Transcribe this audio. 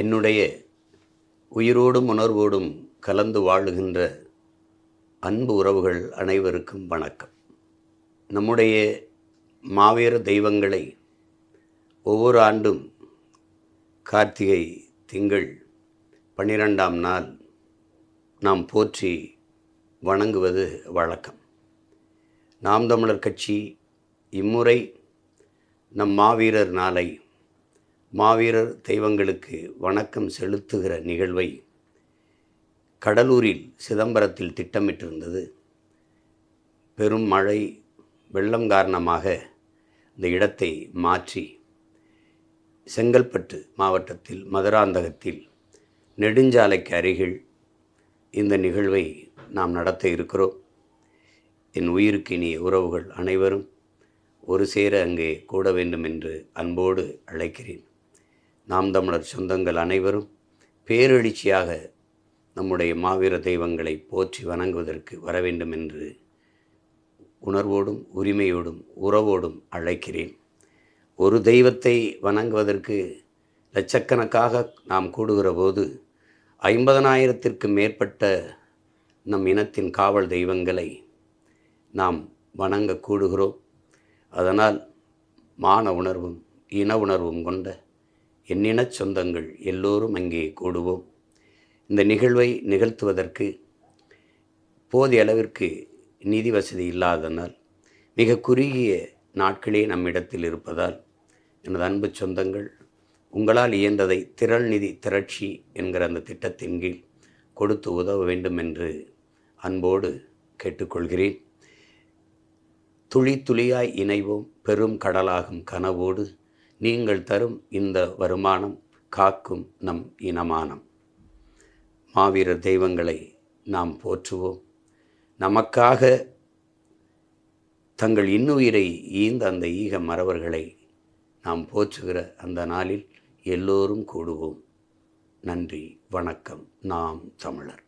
என்னுடைய உயிரோடும் உணர்வோடும் கலந்து வாழுகின்ற அன்பு உறவுகள் அனைவருக்கும் வணக்கம். நம்முடைய மாவீர தெய்வங்களை ஒவ்வொரு ஆண்டும் கார்த்திகை திங்கள் பன்னிரெண்டாம் நாள் நாம் போற்றி வணங்குவது வழக்கம். நாம் தமிழர் கட்சி இம்முறை நம் மாவீரர் நாளை மாவீரர் தெய்வங்களுக்கு வணக்கம் செலுத்துகிற நிகழ்வை கடலூரில் சிதம்பரத்தில் திட்டமிட்டிருந்தது. பெரும் மழை வெள்ளம் காரணமாக இந்த இடத்தை மாற்றி செங்கல்பட்டு மாவட்டத்தில் மதுராந்தகத்தில் நெடுஞ்சாலைக்கு அருகில் இந்த நிகழ்வை நாம் நடத்த இருக்கிறோம். என் உயிருக்கு இனிய உறவுகள் அனைவரும் ஒரு சேர அங்கே கூட வேண்டும் என்று அன்போடு அழைக்கிறேன். நாம் தமிழர் சொந்தங்கள் அனைவரும் பேரெழுச்சியாக நம்முடைய மாவீர தெய்வங்களை போற்றி வணங்குவதற்கு வர வேண்டும் என்று உணர்வோடும் உரிமையோடும் உறவோடும் அழைக்கிறேன். ஒரு தெய்வத்தை வணங்குவதற்கு லட்சக்கணக்காக நாம் கூடுகிற போது ஐம்பதனாயிரத்திற்கு மேற்பட்ட நம் இனத்தின் காவல் தெய்வங்களை நாம் வணங்க கூடுகிறோம். அதனால் மான உணர்வும் இன உணர்வும் கொண்ட என்னினச் சொந்தங்கள் எல்லோரும் அங்கே கூடுவோம். இந்த நிகழ்வை நிகழ்த்துவதற்கு போதிய அளவிற்கு நிதி வசதி இல்லாதனால் மிக குறுகிய நாட்களே நம்மிடத்தில் இருப்பதால் எனது அன்பு சொந்தங்கள் உங்களால் இயன்றதை திரள் நிதி திரட்சி என்கிற அந்த திட்டத்தின் கீழ் கொடுத்து உதவ வேண்டும் என்று அன்போடு கேட்டுக்கொள்கிறேன். துளி துளியாய் இணைவோம். பெரும் கடலாகும் கனவோடு நீங்கள் தரும் இந்த வருமானம் காக்கும் நம் இனமானம். மாவீரர் தெய்வங்களை நாம் போற்றுவோம். நமக்காக தங்கள் இன்னுயிரை ஈந்த அந்த ஈக மறவர்களை நாம் போற்றுகிற அந்த நாளில் எல்லோரும் கூடுவோம். நன்றி வணக்கம். நாம் தமிழர்.